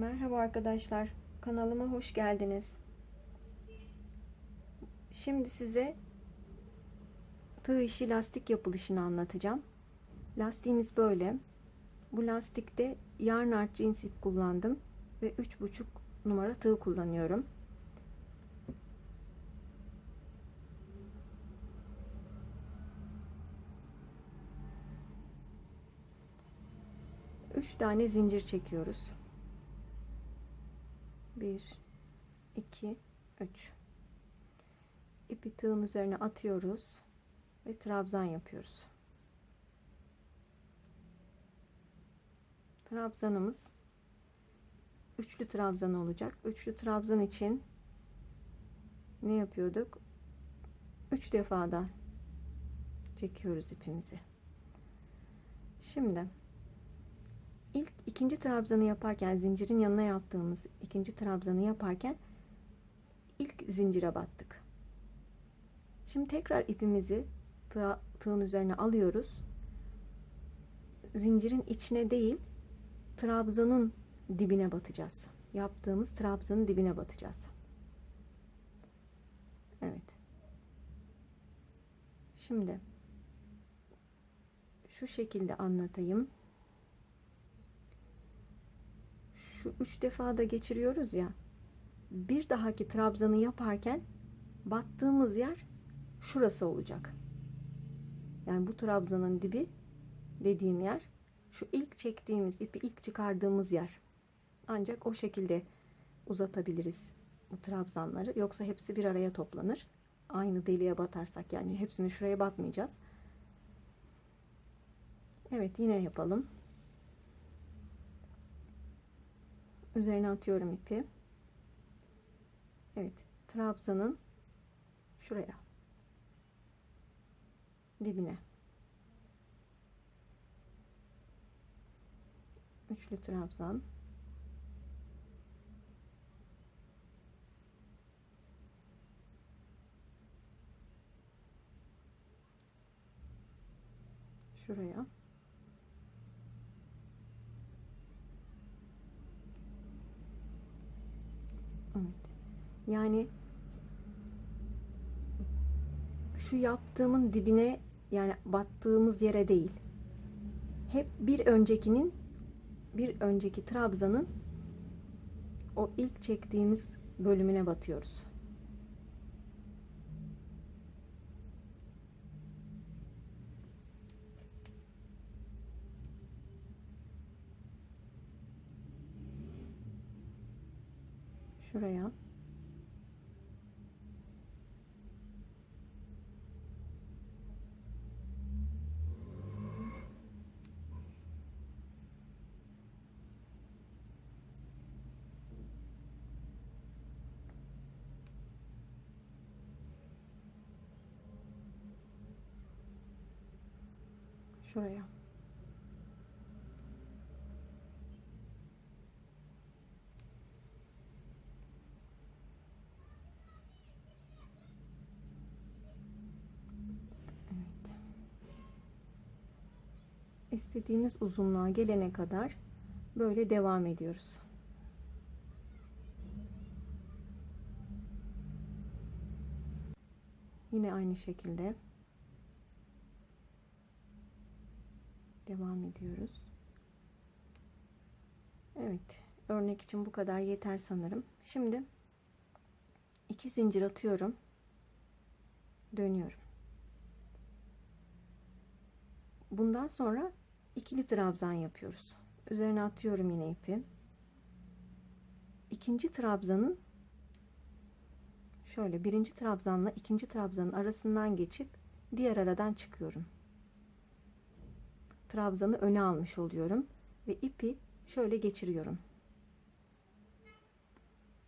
Merhaba arkadaşlar. Kanalıma hoş geldiniz. Şimdi size tığ işi lastik yapılışını anlatacağım. Lastiğimiz böyle. Bu lastikte yarn art cins ip kullandım ve 3,5 numara tığ kullanıyorum. Üç tane zincir çekiyoruz. 1 2 3 ipi tığın üzerine atıyoruz ve trabzan yapıyoruz. Trabzanımız üçlü trabzan olacak. Üçlü trabzan için ne yapıyorduk? Üç defa da çekiyoruz ipimizi. Şimdi ilk ikinci trabzanı yaparken zincirin yanına yaptığımız ikinci trabzanı yaparken ilk zincire battık. Şimdi tekrar ipimizi tığ, tığın üzerine alıyoruz. Zincirin içine değil trabzanın dibine batacağız. Yaptığımız trabzanın dibine batacağız. Evet. Şimdi şu şekilde anlatayım. Şu üç defa da geçiriyoruz ya. Bir dahaki trabzanı yaparken battığımız yer şurası olacak. Yani bu trabzanın dibi dediğim yer şu ilk çektiğimiz ipi ilk çıkardığımız yer. Ancak o şekilde uzatabiliriz bu trabzanları. Yoksa hepsi bir araya toplanır. Aynı deliğe batarsak yani hepsini şuraya batmayacağız. Evet yine yapalım. Üzerine atıyorum ipi. Evet trabzanın şuraya dibine. Üçlü trabzan. Şuraya Evet. Yani şu yaptığımın dibine yani battığımız yere değil. Hep bir öncekinin bir önceki trabzanın o ilk çektiğimiz bölümüne batıyoruz. Şuraya. Şuraya. Evet. İstediğimiz uzunluğa gelene kadar böyle devam ediyoruz. Yine aynı şekilde devam ediyoruz. Evet, örnek için bu kadar yeter sanırım. Şimdi iki zincir atıyorum. Dönüyorum. Bundan sonra ikili trabzan yapıyoruz. Üzerine atıyorum yine ipi. İkinci trabzanın şöyle birinci trabzanla ikinci trabzanın arasından geçip diğer aradan çıkıyorum. Trabzanı öne almış oluyorum ve ipi şöyle geçiriyorum.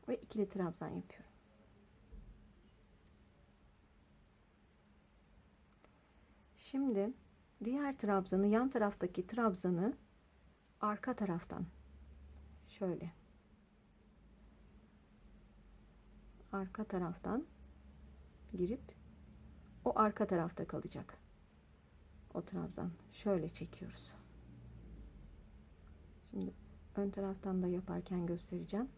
Ve ikili trabzan yapıyorum. Şimdi diğer trabzanı yan taraftaki trabzanı arka taraftan şöyle arka taraftan girip o arka tarafta kalacak. O trabzan şöyle çekiyoruz. Şimdi ön taraftan da yaparken göstereceğim.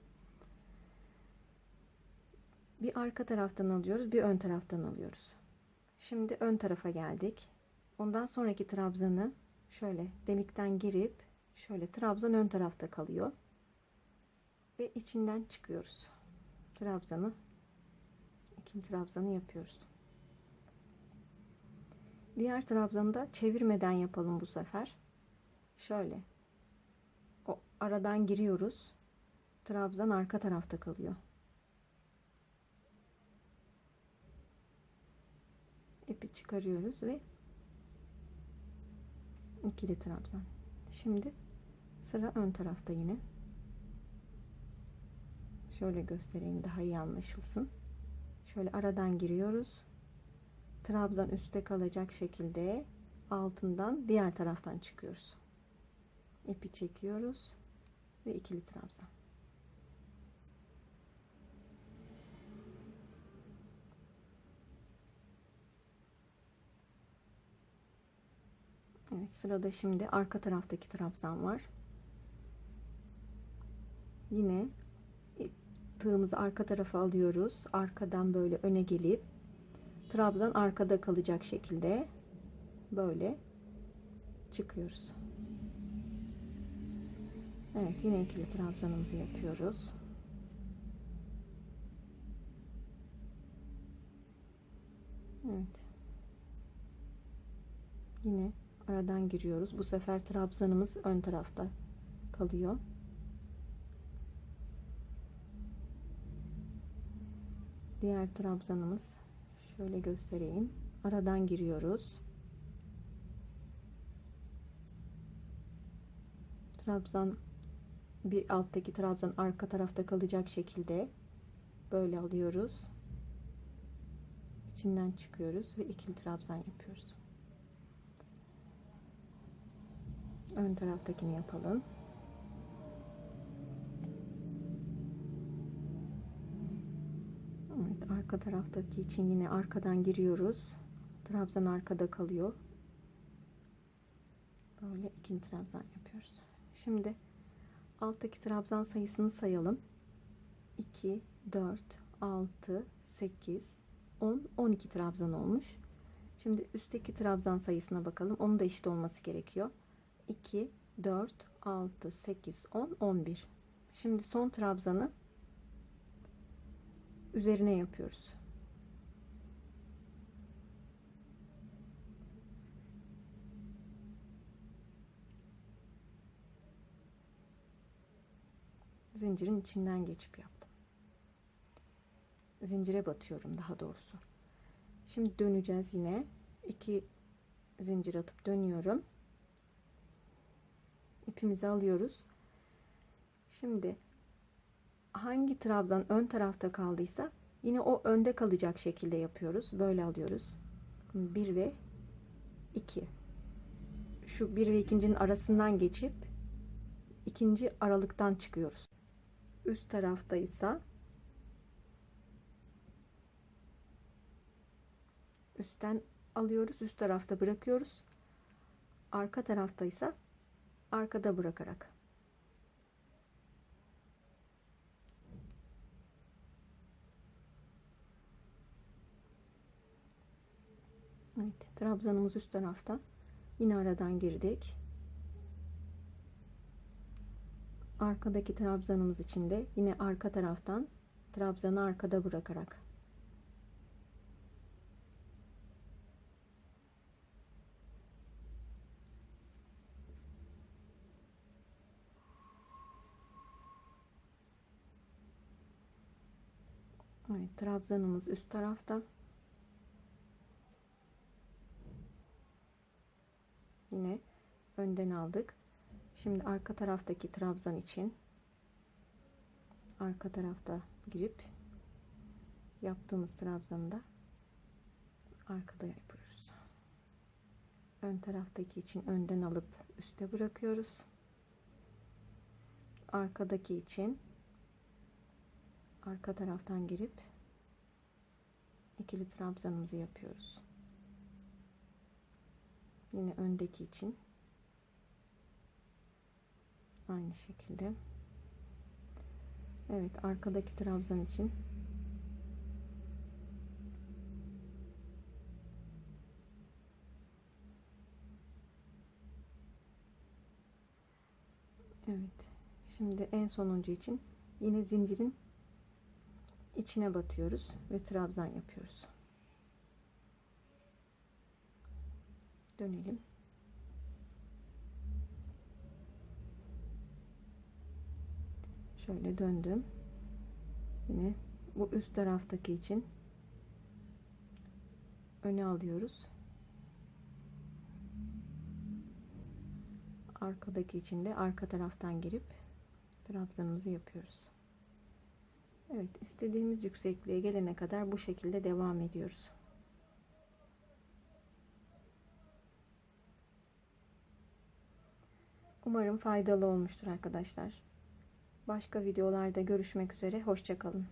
Bir arka taraftan alıyoruz, bir ön taraftan alıyoruz. Şimdi ön tarafa geldik. Ondan sonraki trabzanı şöyle delikten girip şöyle trabzan ön tarafta kalıyor. Ve içinden çıkıyoruz. Trabzanı ikinci trabzanı yapıyoruz. Diğer trabzanı da çevirmeden yapalım bu sefer. Şöyle. O aradan giriyoruz. Trabzan arka tarafta kalıyor. ipi çıkarıyoruz ve ikili trabzan. Şimdi sıra ön tarafta yine. Şöyle göstereyim daha iyi anlaşılsın. Şöyle aradan giriyoruz. Trabzan üstte kalacak şekilde altından diğer taraftan çıkıyoruz. İpi çekiyoruz ve ikili trabzan. Evet sırada şimdi arka taraftaki trabzan var. Yine tığımızı arka tarafa alıyoruz. Arkadan böyle öne gelip trabzan arkada kalacak şekilde böyle çıkıyoruz. Evet yine ikili trabzanımızı yapıyoruz. Evet. Yine aradan giriyoruz. Bu sefer trabzanımız ön tarafta kalıyor. Diğer trabzanımız şöyle göstereyim. Aradan giriyoruz. Trabzan bir alttaki trabzan arka tarafta kalacak şekilde böyle alıyoruz. İçinden çıkıyoruz ve ikili trabzan yapıyoruz. Ön taraftakini yapalım. Evet, arka taraftaki için yine arkadan giriyoruz. Trabzan arkada kalıyor. Böyle ikinci trabzan yapıyoruz. Şimdi alttaki trabzan sayısını sayalım. 2, 4, 6, 8, 10, 12 trabzan olmuş. Şimdi üstteki trabzan sayısına bakalım. Onun da eşit olması gerekiyor. 2, 4, 6, 8, 10, 11. Şimdi son trabzanı üzerine yapıyoruz. Zincirin içinden geçip yaptım. Zincire batıyorum daha doğrusu. Şimdi döneceğiz yine. 2 zincir atıp dönüyorum ipimizi alıyoruz. Şimdi hangi trabzan ön tarafta kaldıysa yine o önde kalacak şekilde yapıyoruz. Böyle alıyoruz. 1 ve 2. Şu 1 ve 2'nin arasından geçip ikinci aralıktan çıkıyoruz. Üst tarafta ise üstten alıyoruz. Üst tarafta bırakıyoruz. Arka tarafta ise arkada bırakarak. Evet, trabzanımız üst tarafta. Yine aradan girdik. Arkadaki trabzanımız için de yine arka taraftan trabzanı arkada bırakarak Evet, trabzanımız üst tarafta. Yine önden aldık. Şimdi arka taraftaki trabzan için arka tarafta girip yaptığımız trabzanı da arkada yapıyoruz. Ön taraftaki için önden alıp üste bırakıyoruz. Arkadaki için arka taraftan girip ikili trabzanımızı yapıyoruz. Yine öndeki için Aynı şekilde. Evet arkadaki trabzan için Evet. Şimdi en sonuncu için yine zincirin içine batıyoruz ve trabzan yapıyoruz. Dönelim. Şöyle döndüm. Yine bu üst taraftaki için öne alıyoruz. Arkadaki için de arka taraftan girip trabzanımızı yapıyoruz. Evet, istediğimiz yüksekliğe gelene kadar bu şekilde devam ediyoruz. Umarım faydalı olmuştur arkadaşlar. Başka videolarda görüşmek üzere. Hoşçakalın.